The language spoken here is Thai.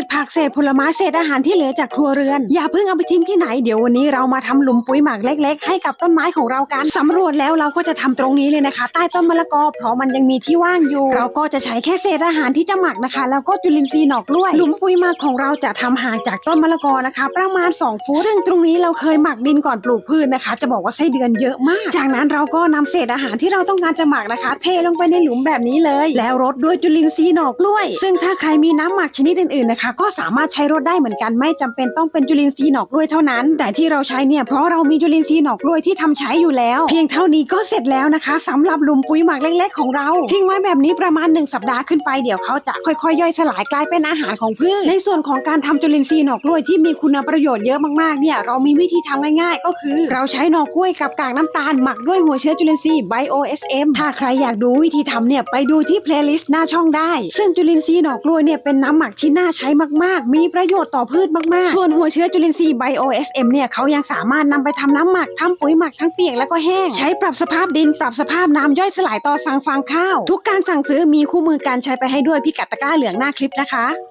ษผักเศษผลไม้เศษอาหารที่เหลือจากครัวเรือน อย่าเพิ่งเอาไปทิ้งที่ไหนเดี๋ยววันนี้เรามาทำหลุมปุ๋ยหมักเล็ก ๆ ให้กับต้นไม้ของเรากันสำรวจแล้วเราก็จะทำตรงนี้เลยนะคะ ใต้ต้นมะละกอเพราะมันยังมีที่ว่างอยู่ เราก็จะใช้แค่เศษอาหารที่จะหมักนะคะ แล้วก็จุลินทรีย์หนอกกล้วยหลุมปุ๋ยหมักของเราจะทำห่างจากต้นมะละกอนะคะ ประมาณ 2 ฟุตซึ่งตรงนี้เราเคยหมักดินก่อนปลูกพืชนะคะ จะบอกว่าไส้เดือนเยอะมาก จากนั้นเราก็นำเศษอาหารที่เราต้องการจะหมักนะคะ เทลงไปในหลุมแบบนี้เลย แล้วรดด้วยจุลินทรีย์หนอกกล้วย ซึ่งถ้าใครมีน้ำหมักชนิดอื่นๆนะคะก็สามารถใช้รดได้เหมือนกันไม่จำเป็นต้องเป็นจุลินทรีย์หนอกกล้วยเท่านั้น แต่ที่เราใช้เนี่ยเพราะเรามีจุลินทรีย์หนอกกล้วยที่ทำใช้อยู่แล้ว เพียงเท่านี้ก็เสร็จแล้วนะคะสำหรับหลุมปุ๋ยหมักเล็ก ๆ ของเราทิ้งไว้แบบนี้ประมาณ 1 สัปดาห์ขึ้นไปเดี๋ยวเขาจะค่อยๆย่อยสลายกลายเป็นอาหารของพืชในส่วนของการทำจุลินทรีย์หนอกกล้วยที่มีคุณประโยชน์เยอะมากๆเนี่ยเรามีวิธีทำง่าย ๆ ก็คือ เราใช้หนอกกล้วยกับกากน้ำตาลหมักด้วยหัวเชื้อจุลินทรีย์ BioSM ถ้าใครอยากดูวิธีทำเนี่ยไปดูที่เพลย์ลิสต์หน้าช่องได้ ซึ่งจุลินทรีย์หนอกกล้วยเนี่ยเป็นน้ำหมักที่น่าใช้มากๆ มีประโยชน์ต่อพืชมากๆ ส่วนหัวเชื้อจุลินทรีย์ BioSM เนี่ยเขายังสามารถนำไปทำน้ำหมักทำปุ๋ยหมักทั้งเปียกแล้วก็แห้ง ใช้ปรับสภาพดินปรับสภาพน้ำย่อยสลายต่อสั่งฟางข้าว ทุกการสั่งซื้อมีคู่มือการใช้ไปให้ด้วยพิกัดตะกร้าเหลืองหน้าคลิปนะคะ